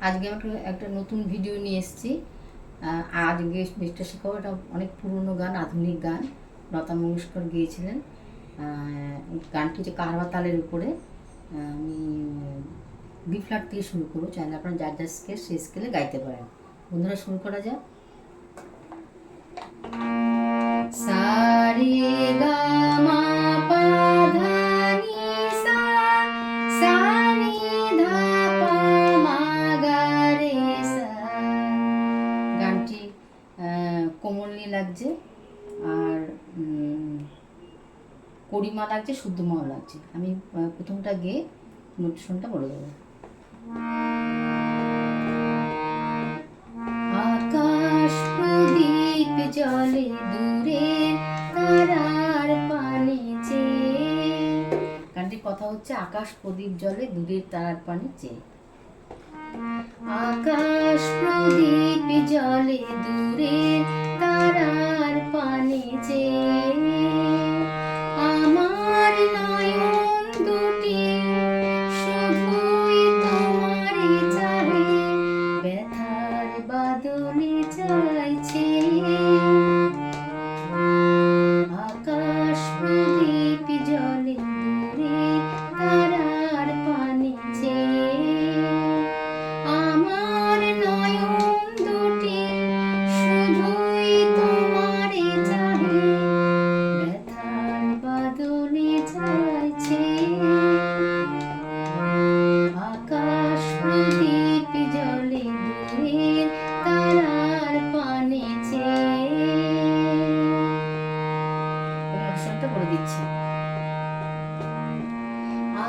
আজকে আমি একটা- নতুন ভিডিও নিয়ে এসেছি। আজকে মিস্টার শেখাও এটা অনেক পুরনো গান, আধুনিক গান। লতা মঙ্গেশকর গিয়েছিলেন। গানটি হচ্ছে কারবা তালের উপরে। আমি বি ফ্ল্যাট থেকে শুরু করব। চাইলে আপনারা যার যার স্কেল সেই স্কেলে গাইতে পারেন। বন্ধুরা শুরু করা যাক। করিমা লাগছে শুদ্ধমাও লাগছে। আমি প্রথমটা গেয়ে নোটেশনটা বলে দেবো। আকাশ প্রদীপ জলে দূরে, তারার পানে গানটির কথা হচ্ছে, আকাশ প্রদীপ জলে দূরের তারার পানে চেয়ে। আকাশ প্রদীপ জলে দূরে বলে দিচ্ছি।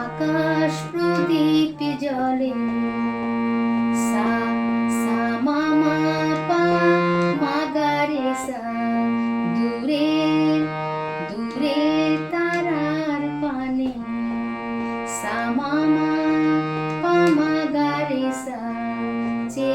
আকাশ প্রদীপ জলে সা সা মা পা সা তারার পানে পা চে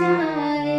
যায়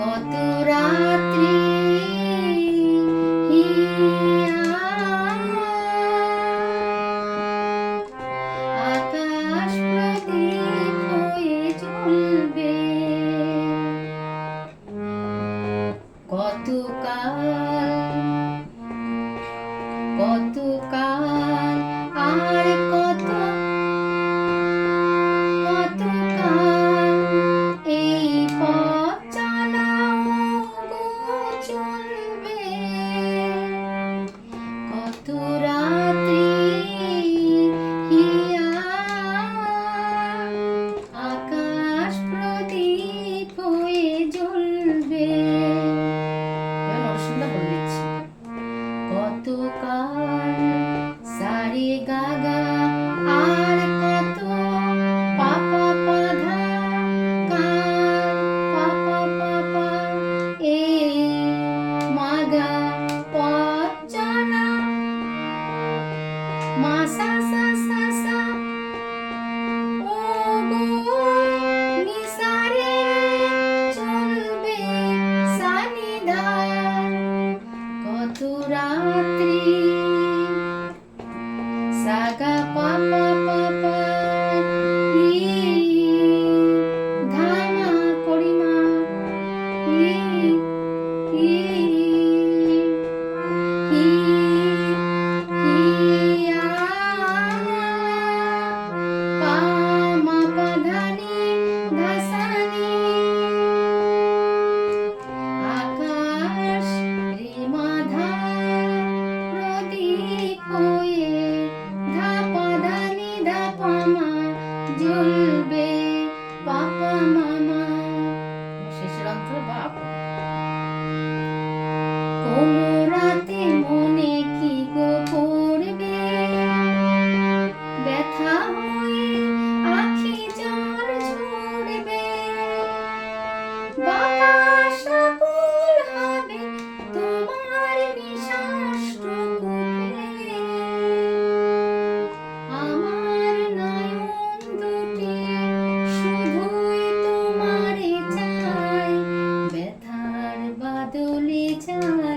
কত রাত্রি আকাশ প্রদীপ হয়ে চলবে কত কাল কত কাল 马上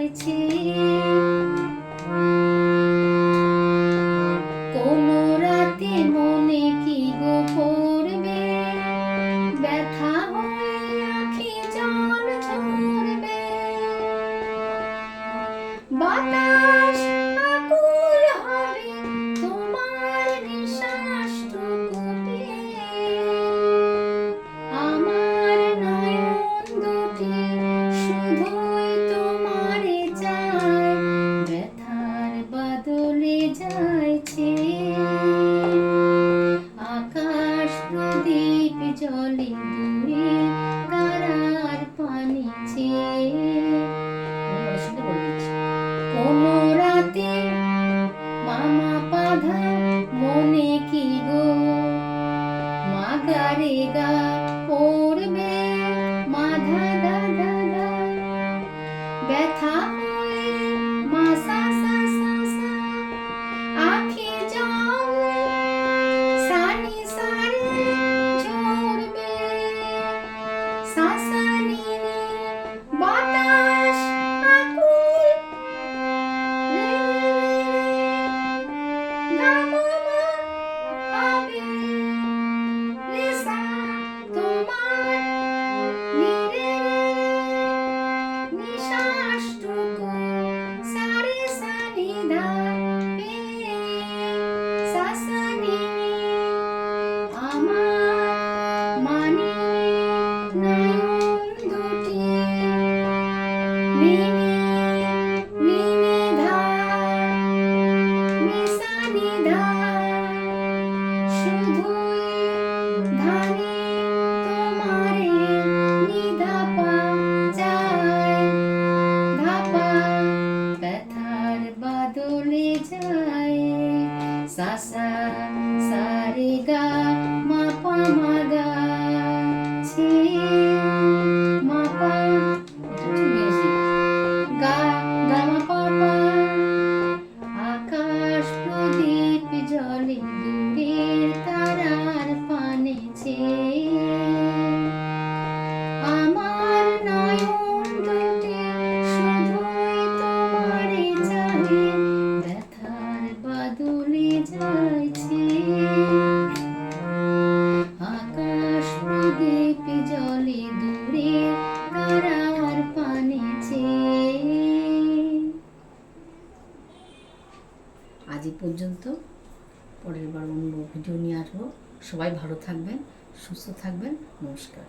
হয়েছে Shabbat. আজ পর্যন্ত। পরের বার অন্য ভিডিও নিয়ে আসব। সবাই ভালো থাকবেন সুস্থ থাকবেন। নমস্কার।